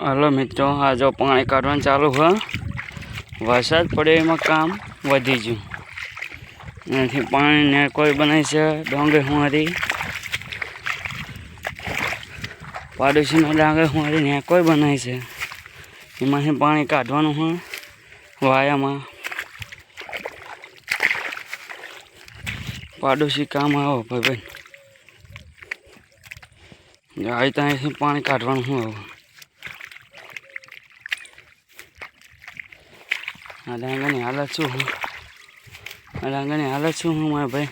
Hello મિત્રો આ જો પાણી કાઢવાનું ચાલુ હ. વરસાદ પડ્યો, એમાં કામ વધી ગયું. એનાથી પાણી ને કોઈ બનાય છે, ડોંગર હુંવારી. પાડોશીનો ડાંગર હુંવારી ને કોઈ બનાય છે. એમાંથી પાણી કાઢવાનું હોય વાયામાં. પાડોશી કામ આવો ભાઈ ભાઈ આવી ત્યાંથી પાણી કાઢવાનું હું. હવે આ ડાંગરની હાલત શું હું. આ ડાંગરની હાલત શું હું મારા ભાઈ.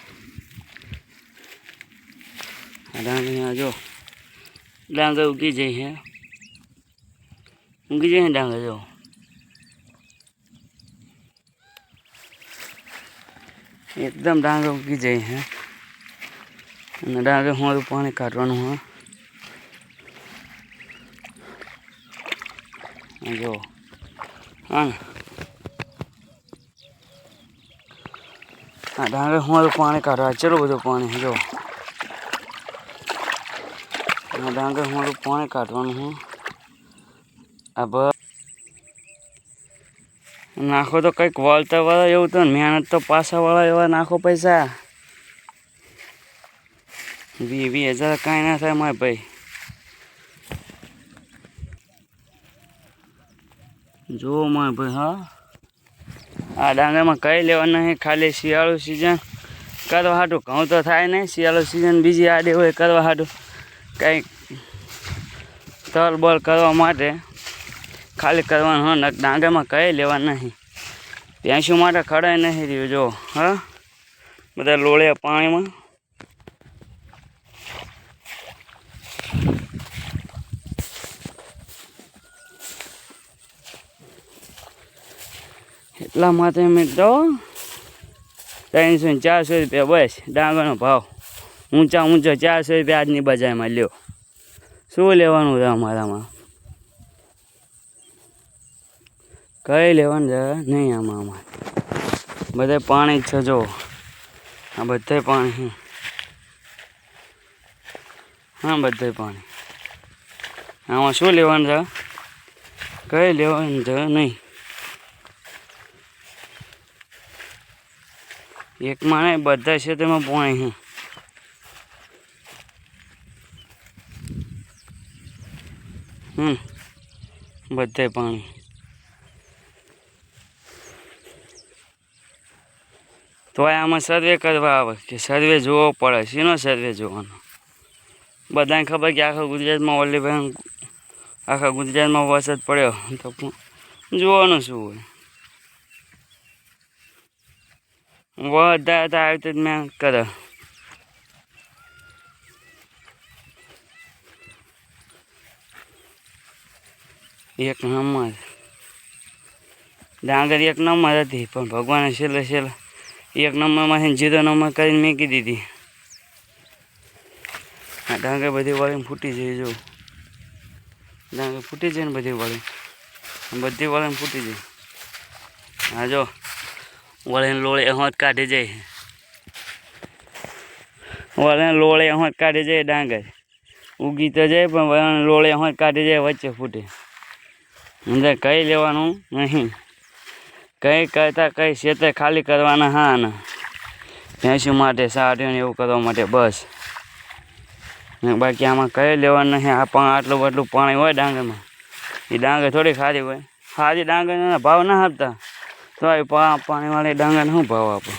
આ ડાંગરની આ જો ડાંગર ઉગી જઈ હે. ઉગી ને ડાંગર જો. એકદમ ડાંગર ઉગી જઈ હે. અને ડાંગર હું પાણી કાઢવાનું હા. જો. હા ને આ ડાંગર હું પાણી કાઢવા? ચલો બધું પાણી જો. ડાંગર હું પાણી કાઢવાનું હું. આ બસ નાખો તો કંઈક વળતા વાળા એવું તો, મહેનત તો પાછા વાળા એવા નાખો પૈસા. વી વી હજાર કાંઈ ના થાય મારે ભાઈ. જુઓ મારે ભાઈ, હા. આ ડાંગરમાં કઈ લેવા નહીં, ખાલી શિયાળુ સિઝન કરવા હાટું ઘઉં તો થાય નહીં, શિયાળુ સિઝન બીજી આડે હોય કરવા હાટું કંઈક તલ બળ કરવા માટે ખાલી કરવાનું, હા, નક ડાંગરમાં કઈ લેવા નહીં. ભેંસું માટે ખડાય નહીં રહ્યું, જો, હા. બધા લોળ્યા પાણીમાં. એટલા માટે મિત્રો ત્રણસો ને ચારસો રૂપિયા બસ, ડાંગરનો ભાવ. ઊંચા ઊંચો ચારસો રૂપિયા આજની બજારમાં લ્યો. શું લેવાનું છે અમારામાં? કઈ લેવાનું છે? નહીં આમાં અમારે. બધે પાણી જ છે જો આ બધે પાણી હા, બધે પાણી. આમાં શું લેવાનું છે? કઈ લેવાનું છે? નહીં. એકમાં નહીં બધા તેમાં પાણી છે. હમ, બધે પાણી. તો આમાં સર્વે કરવા આવે કે સર્વે જોવો પડે, શીનો સર્વે જોવાનો? બધાને ખબર કે આખા ગુજરાતમાં વલ્લીભાઈ આખા ગુજરાતમાં વરસાદ પડ્યો, તો જોવાનું શું હોય? વધારે આવી તો મેં કરે એક નંબર. ડાંગર એક નંબર હતી, પણ ભગવાને છેલ્લે છેલ્લે એક નંબરમાંથી જીરો નંબર કરીને મેકી દીધી. આ ડાંગર બધી વળીને ફૂટી જાય, જો. ડાંગર ફૂટી જાય ને બધી વાળી. બધી વળીને ફૂટી જાય. હા જો. વળીને લોળે હોત કાઢી જાય. વળીને લોળે હોત કાઢી જાય ડાંગર. ઉગી તો જાય પણ વળીને લોળે હોત કાઢી જાય વચ્ચે ફૂટે. અંદર કઈ લેવાનું નહીં. કંઈ કરતા કઈ ખેતર ખાલી કરવાના હા ને. ભેંસું માટે સાડ્યું એવું કરવા માટે બસ. બાકી આમાં કંઈ લેવાનું નહીં. આ પણ આટલું આટલું પાણી હોય ડાંગરમાં. એ ડાંગર થોડી ખારી હોય. ખારી ડાંગરના ભાવ ના આપતા. તો એ પા પાણીવાળી ડાંગરને શું ભાવ આપો?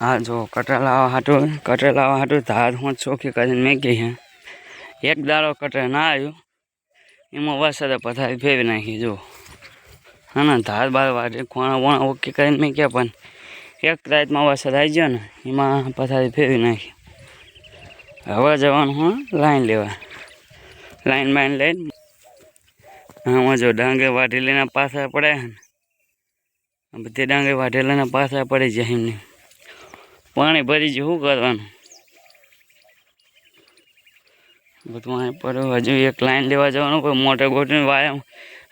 હા, જો કટેલા લાવવા હાટું કટર લાવવા હાટું ધાર હું ચોખ્ખી કરીને મેં ગઈ હે. એક દાડો કટર ના આવ્યું, એમાં વરસાદે પથારી ફેરવી નાખી જો હા, ને, ધાર બાર વાટે ખોણા વોણા ઓકે કરીને મેં ક્યાં પણ એક રાતમાં વરસાદ આવી ગયો ને, એમાં પથારી ફેરવી નાખી. હવે જવાનું, હું, લાઈન લેવા. લાઈન બાઈન લઈને આમાં જો ડાંગે વાઢેલીના પાછા પડ્યા ને બધી ડાંગર વાઢી લઈને પાછા પડી જાય એમને પાણી ભરી જાય શું કરવાનું? બધું પડ્યું હજુ એક લાઈન લેવા જવાનું, કોઈ મોટર ગોટીને વાયમ,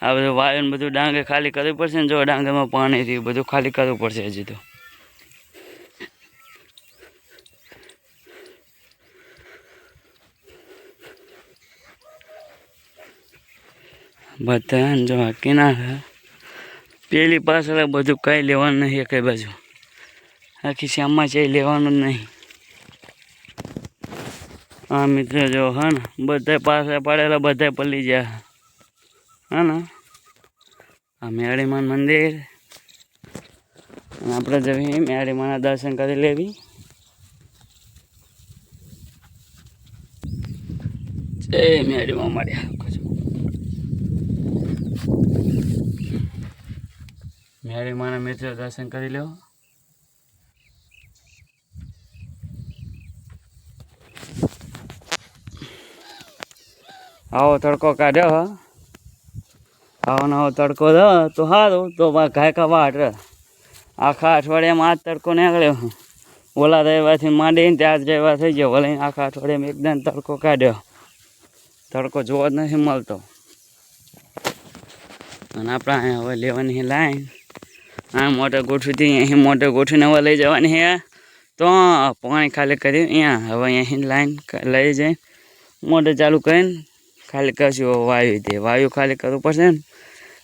આ બધું વાયર ને બધું ડાંગે ખાલી કરવું પડશે ને, જો ડાંગેમાં પાણી રહ્યું, બધું ખાલી કરવું પડશે હજી તો. બધા જો આ કિનારા પેલી પાછળ બધું કંઈ લેવાનું નહીં કઈ બાજુ. આખી શ્યામમાં છે લેવાનું જ નહીં. હા મિત્ર જો હા ને, બધા પાછળ પડેલા બધા પલ્લી ગયા હા. ને? આ મેળીમાન મંદિર. આપણે જઈએ મેળીમાના દર્શન કરી લેવી. જય મેળીમાં મળ્યા મેળીમાના મિત્ર દર્શન કરી લો આવો તડકો કાઢ્યો આવો નવો તડકો દો. તો સારું તો ઘાયકા વાટ આખા અઠવાડિયામાં આ તડકો નીકળ્યો ઓલા રહેવાથી માંડીને ત્યાં જ રહેવા થઈ ગયો. ભલે આખા અઠવાડિયામાં એકદમ તડકો કાઢ્યો. તડકો જોવા જ નથી મળતો. અને આપણે હવે લેવાની છે લાઈન. આ મોટર ગોઠવીથી અહીં મોટર ગોઠવીને હવે લઈ જવાની છે તો પાણી ખાલી કર્યું અહીંયા હવે અહીં લાઈન લઈ જઈ. મોટર ચાલુ કરીને ખાલી કરશું વાયુ દે વાયુ ખાલી કરવું પડશે ને.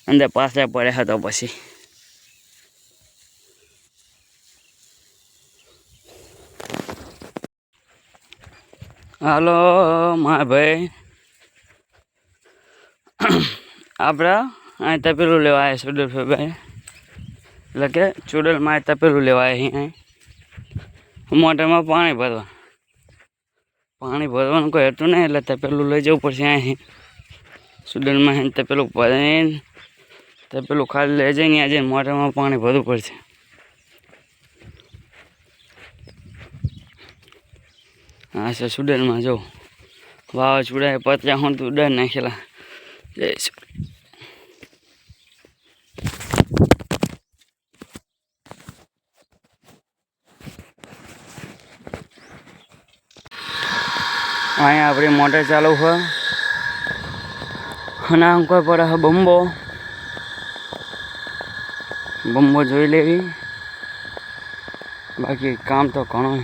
અંદર પાછા પડ્યા હતો પછી. હાલો મા ભાઈ. આપણે અહીં તપેલું લેવા આવ્યા સુડલ ભાઈ એટલે કે ચુડલમાં તપેલું લેવા આવ્યા અહીં. મોટરમાં પાણી ભરવા. પાણી ભરવાનું કોઈ હતું નહીં, એટલે તપેલું લઈ જવું પડશે અહીં. સુડલમાં તપેલું ભરીને, તપેલું ખાલી લઈ જઈને આજે મોટરમાં પાણી ભરવું પડશે. હા સર સુડલમાં જો વાવાઝોડા પતરા હું તું ઉડાડી નાખેલા. જય અહીંયા આપણી મોટર ચાલુ છે. અને કોઈ પડે છે બંબો. બંબો જોઈ લેવી. બાકી કામ તો ઘણું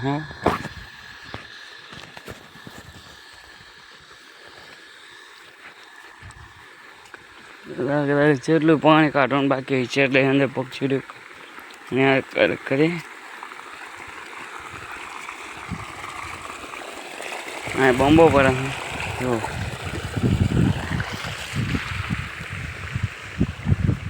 કદાચ જેટલું પાણી કાઢવાનું બાકી છે, એટલે અંદર પક્ષી કરી. હા બોમ્બો પર. જો.